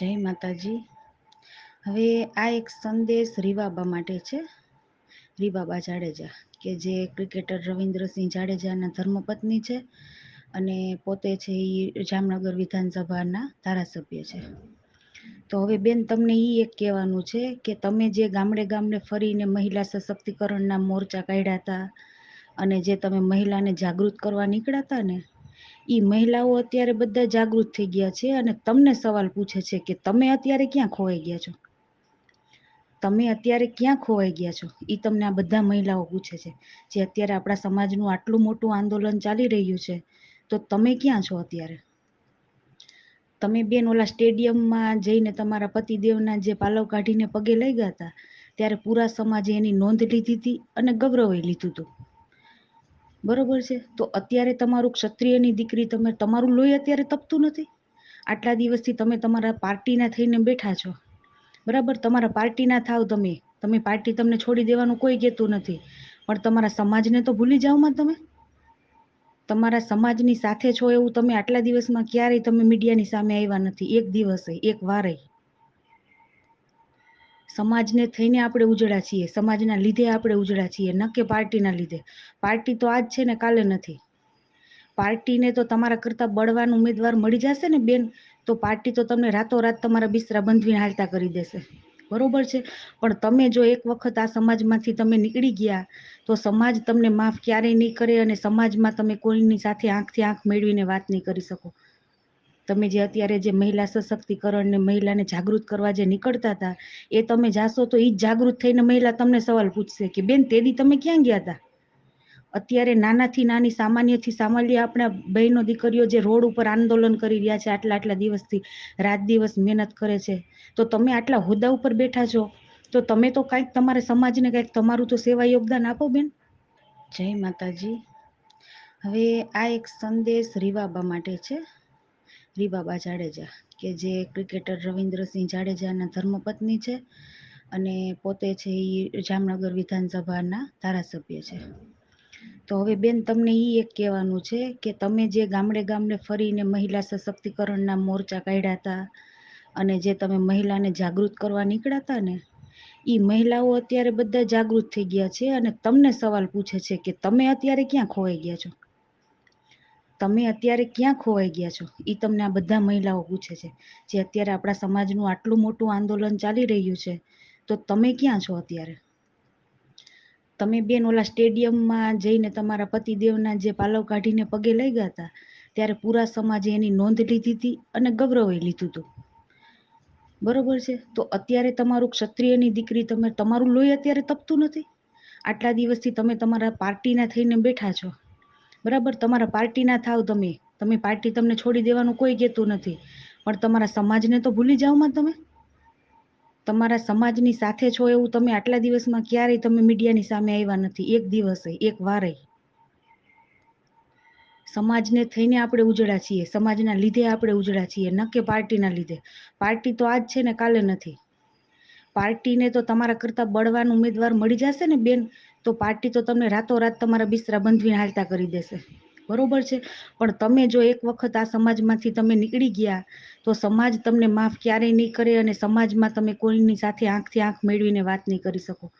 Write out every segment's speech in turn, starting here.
જય માતાજી. હવે આ એક સંદેશ રીવાબા માટે છે. રીવાબા જાડેજા, કે જે ક્રિકેટર રવિન્દ્રસિંહ જાડેજાના ધર્મપત્ની છે અને પોતે છે એ જામનગર વિધાનસભાના ધારાસભ્ય છે. તો હવે બેન, તમને એ એક કહેવાનું છે કે તમે જે ગામડે ગામડે ફરીને મહિલા સશક્તિકરણના મોરચા કાઢ્યા હતા અને જે તમે મહિલાને જાગૃત કરવા નીકળ્યા હતા ને એ મહિલાઓ અત્યારે બધા જાગૃત થઈ ગયા છે અને તમને સવાલ પૂછે છે કે તમે અત્યારે ક્યાં ખોવાઈ ગયા છો? તમે અત્યારે ક્યાં ખોવાઈ ગયા છો? એ તમને આ બધા મહિલાઓ પૂછે છે. જે અત્યારે આપણા સમાજનું આટલું મોટું આંદોલન ચાલી રહ્યું છે, તો તમે ક્યાં છો અત્યારે? તમે બેન ઓલા સ્ટેડિયમમાં જઈને તમારા પતિદેવના જે પાલવ કાઢીને પગે લઈ ગયા હતા, ત્યારે પૂરા સમાજે એની નોંધ લીધી હતી અને ગૌરવે લીધું હતું. બરોબર છે? તો અત્યારે તમારું ક્ષત્રિયની દીકરી તમે, તમારું લોહી અત્યારે તપતું નથી? આટલા દિવસથી તમે તમારા પાર્ટીના થઈને બેઠા છો. બરાબર? તમારા પાર્ટીના થાવ તમે. તમે પાર્ટી તમને છોડી દેવાનું કોઈ કહેતું નથી. પણ તમારા સમાજને તો ભૂલી જાઓમાં તમે. તમારા સમાજની સાથે છો એવું તમે આટલા દિવસમાં ક્યારેય તમે મીડિયાની સામે આવ્યા નથી. એક દિવસે, એક વારે. સમાજને થઈને આપણે ઉજળા છીએ. સમાજના લીધે આપણે ઉજળા છીએ, ન કે પાર્ટીના લીધે. પાર્ટી તો આજ છે ને કાલે નથી. પાર્ટીને તો તમારા કરતાં બળવાન ઉમેદવાર મળી જશે ને બેન, તો પાર્ટી તો તમને રાતોરાત તમારા બિસ્તરા બંધવીને હાલતા કરી દેશે. બરોબર છે? પણ તમે જો એક વખત આ સમાજમાંથી તમે નીકળી ગયા, તો સમાજ તમને માફ ક્યારેય નહીં કરે અને સમાજમાં તમે કોઈની સાથે આંખથી આંખ મેળવીને વાત નહીં કરી શકો. તમે જે અત્યારે જે મહિલા સશક્તિકરણ ને મહિલાને જાગૃત કરવા જે નીકળતા હતા, એ તમે જાશો તો એ જ જાગૃત થઈને મહિલા તમને સવાલ પૂછશે કે, બેન તેદી તમે ક્યાં ગયા હતા અત્યારે નાનાથી નાની, સામાન્યથી સામાન્ય આપણા બહેનો દીકરીઓ જે રોડ ઉપર આંદોલન કરી રહ્યા છે, આટલા આટલા દિવસથી, રાત દિવસ મહેનત કરે છે, તો તમે આટલા હોદ્દા ઉપર બેઠા છો, તો તમે તો કાંઈક તમારે સમાજને કાંઈક તમારું તો સેવા યોગદાન આપો, બેન. જય માતાજી. હવે આ એક સંદેશ રીવાબા માટે છે. રીવાબા જાડેજા, કે જે ક્રિકેટર રવિન્દ્રસિંહ જાડેજાના ધર્મપત્ની છે અને પોતે છે એ જામનગર વિધાનસભાના ધારાસભ્ય છે. તો હવે બેન, તમને એ એક કહેવાનું છે કે તમે જે ગામડે ગામડે ફરીને મહિલા સશક્તિકરણના મોરચા કાઢ્યા હતા અને જે તમે મહિલાને જાગૃત કરવા નીકળ્યા હતા ને એ મહિલાઓ અત્યારે બધા જાગૃત થઈ ગયા છે અને તમને સવાલ પૂછે છે કે તમે અત્યારે ક્યાં ખોવાઈ ગયા છો? તમે અત્યારે ક્યાં ખોવાઈ ગયા છો? એ તમને આ બધા મહિલાઓ પૂછે છે. જે અત્યારે આપણા સમાજનું આટલું મોટું આંદોલન ચાલી રહ્યું છે, તો તમે ક્યાં છો અત્યારે? તમે બેન ઓલા સ્ટેડિયમમાં જઈને તમારા પતિદેવના જે પાલવ કાઢીને પગે લઈ ગયા હતા, ત્યારે પૂરા સમાજે એની નોંધ લીધી હતી અને ગૌરવે લીધું હતું. બરોબર છે? તો અત્યારે તમારું ક્ષત્રિયની દીકરી તમે તમારું લોહી અત્યારે તપતું નથી? આટલા દિવસથી તમે તમારા પાર્ટીના થઈને બેઠા છો. બરાબર? તમારા પાર્ટીના થાવ તમે. તમે પાર્ટી તમને છોડી દેવાનું કોઈ કહેતું નથી. પણ તમારા સમાજને તો ભૂલી જાઓમાં તમે. તમારા સમાજની સાથે છો એવું તમે આટલા દિવસમાં ક્યારેય તમે મીડિયાની સામે આવ્યા નથી. એક દિવસે, એક વારે. સમાજને થઈને આપણે ઉજળા છીએ. સમાજના લીધે આપણે ઉજળા છીએ, ન કે પાર્ટીના લીધે. પાર્ટી તો આજ છે ને કાલે નથી. પાર્ટીને તો તમારા કરતાં બળવાન ઉમેદવાર મળી જશે ને બેન? તો પાર્ટી તો તમને રાતોરાત તમારા બિસ્તરા બંધવીને હાલતા કરી દેશે. બરોબર છે? પણ તમે જો એક વખત આ સમાજમાંથી તમે નીકળી ગયા, તો સમાજ તમને માફ ક્યારેય નહીં કરે અને સમાજમાં તમે કોઈની સાથે આંખથી આંખ મેળવીને વાત નહીં કરી શકો.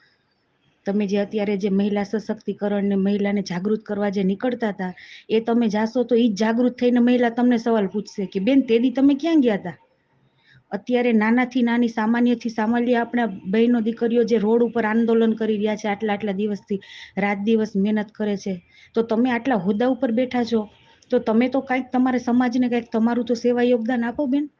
તમે જે અત્યારે જે મહિલા સશક્તિકરણ ને મહિલાને જાગૃત કરવા જે નીકળતા હતા, એ તમે જાશો તો એ જ જાગૃત થઈને મહિલા તમને સવાલ પૂછશે કે બેન, તેદી તમે ક્યાં ગયા હતા? અત્યારે નાનાથી નાની, સામાન્યથી સામાન્ય આપણા બહેનો દીકરીઓ જે રોડ ઉપર આંદોલન કરી રહ્યા છે આટલા આટલા દિવસથી, રાત દિવસ મહેનત કરે છે. તો તમે આટલા હોદ્દા ઉપર બેઠા છો, તો તમે તો કાંઈક તમારે સમાજને કાંઈક તમારું તો સેવા યોગદાન આપો બેન.